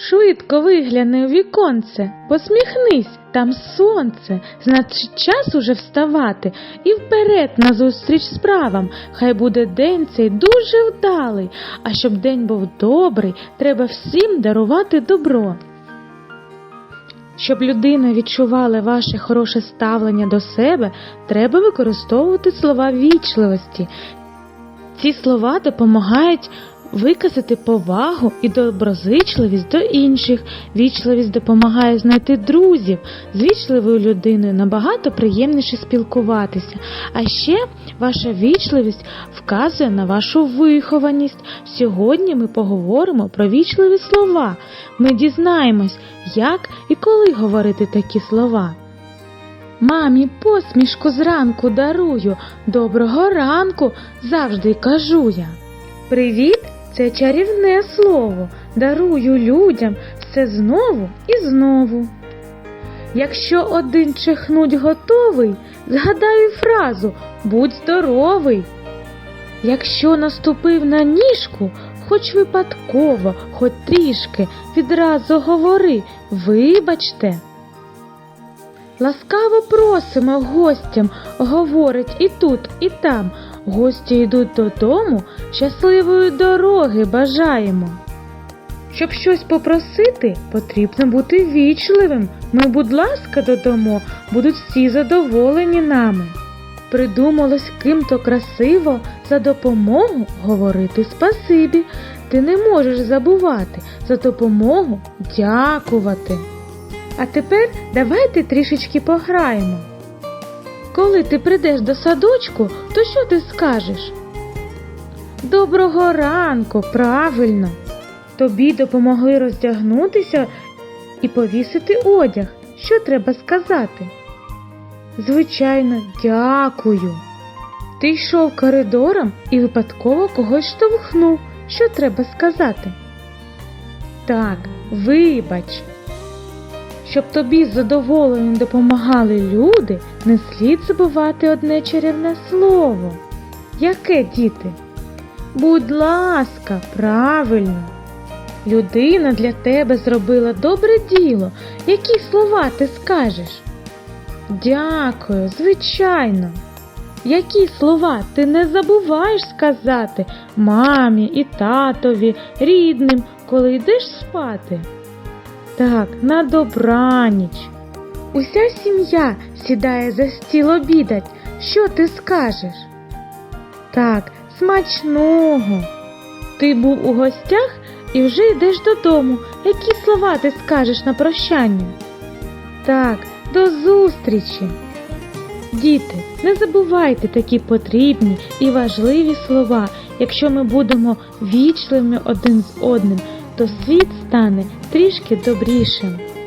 Швидко вигляни у віконце, посміхнись, там сонце, значить час уже вставати і вперед назустріч справам. Хай буде день цей дуже вдалий, а щоб день був добрий, треба всім дарувати добро. Щоб людина відчувала ваше хороше ставлення до себе, треба використовувати слова вічливості. Ці слова допомагають виказати повагу і доброзичливість до інших. Вічливість допомагає знайти друзів. З вічливою людиною набагато приємніше спілкуватися. А ще ваша вічливість вказує на вашу вихованість. Сьогодні ми поговоримо про вічливі слова. Ми дізнаємось, як і коли говорити такі слова. Мамі посмішку зранку дарую, доброго ранку завжди кажу я. Привіт, це чарівне слово, дарую людям все знову і знову. Якщо один чихнуть готовий, згадаю фразу будь здоровий. Якщо наступив на ніжку, хоч випадково, хоч трішки, відразу говори, вибачте. Ласкаво просимо гостям, говорить і тут, і там. Гості йдуть додому, щасливої дороги бажаємо. Щоб щось попросити, потрібно бути вічливим. Ми, будь ласка, додому, будуть всі задоволені нами. Придумалось ким-то красиво за допомогу говорити спасибі. Ти не можеш забувати за допомогу дякувати. А тепер давайте трішечки пограємо. Коли ти прийдеш до садочку, то що ти скажеш? Доброго ранку, правильно. Тобі допомогли роздягнутися і повісити одяг. Що треба сказати? Звичайно, дякую. Ти йшов коридором і випадково когось штовхнув. Що треба сказати? Так, вибач. Щоб тобі з задоволенням допомагали люди, не слід забувати одне чарівне слово. Яке, діти? Будь ласка, правильно. Людина для тебе зробила добре діло. Які слова ти скажеш? Дякую, звичайно. Які слова ти не забуваєш сказати мамі і татові, рідним, коли йдеш спати? Так, на добраніч. Уся сім'я сідає за стіл обідать. Що ти скажеш? Так, смачного. Ти був у гостях і вже йдеш додому. Які слова ти скажеш на прощання? Так, до зустрічі. Діти, не забувайте такі потрібні і важливі слова. Якщо ми будемо вічливими один з одним, то світ стане трішки добрішим.